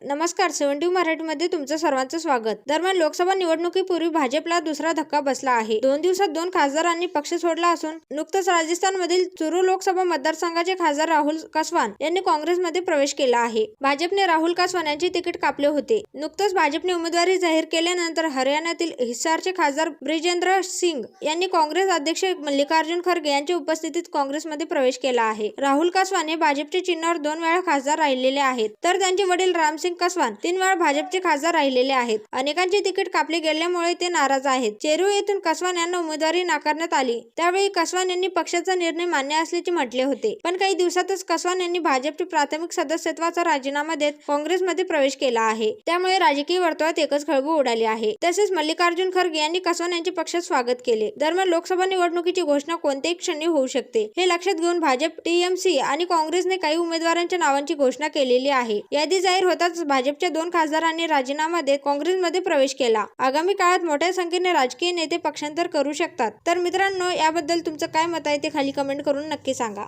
नमस्कार सेव्हन्टी मराठीमध्ये तुमचं सर्वांचं स्वागत. दरम्यान लोकसभा निवडणुकीपूर्वी भाजपला दुसरा धक्का बसला आहे. दोन दिवसात दोन खासदारांनी पक्ष सोडला असून नुकतंच राजस्थानमधील चुरू लोकसभा मतदारसंघाचे खासदार राहुल कसवान यांनी काँग्रेसमध्ये प्रवेश केला आहे. भाजपने राहुल कसवान यांचे तिकीट कापले होते. नुकतंच भाजपने उमेदवारी जाहीर केल्यानंतर हरियाणातील हिसारचे खासदार ब्रिजेंद्र सिंग यांनी काँग्रेस अध्यक्ष मल्लिकार्जुन खरगे यांच्या उपस्थितीत काँग्रेसमध्ये प्रवेश केला आहे. राहुल कसवान हे भाजपच्या चिन्हावर दोन वेळा खासदार राहिलेले आहेत. तर त्यांचे वडील राम रामसिंग कसवान तीन वेळा भाजपचे खासदार राहिलेले आहेत. अनेकांचे तिकीट कापले गेल्यामुळे ते नाराज आहेत. चेरू येथून कसवान यांना उमेदवारी नाकारण्यात आली. त्यावेळी कसवान यांनी पक्षाचा निर्णय मान्य असल्याचे म्हटले होते. पण काही दिवसातच कसवान यांनी भाजपचे प्राथमिक सदस्यत्वाचा राजीनामा देत काँग्रेसमध्ये प्रवेश केला आहे. त्यामुळे राजकीय वर्तुळात एकच खळबळ उडाली आहे. तसेच मल्लिकार्जुन खरगे यांनी कसवान यांचे पक्षात स्वागत केले. दरम्यान लोकसभा निवडणुकीची घोषणा कोणत्याही क्षणी होऊ शकते. हे लक्षात घेऊन भाजप टीएमसी आणि काँग्रेसने काही उमेदवारांच्या नावांची घोषणा केलेली आहे. यादी जाहीर होताच भाजपच्या दोन खासदारांनी राजीनामा देत काँग्रेसमध्ये प्रवेश केला. आगामी काळात मोठ्या संख्येने राजकीय नेते पक्षांतर करू शकतात. तर मित्रांनो याबद्दल तुमचं काय मत आहे ते खाली कमेंट करून नक्की सांगा.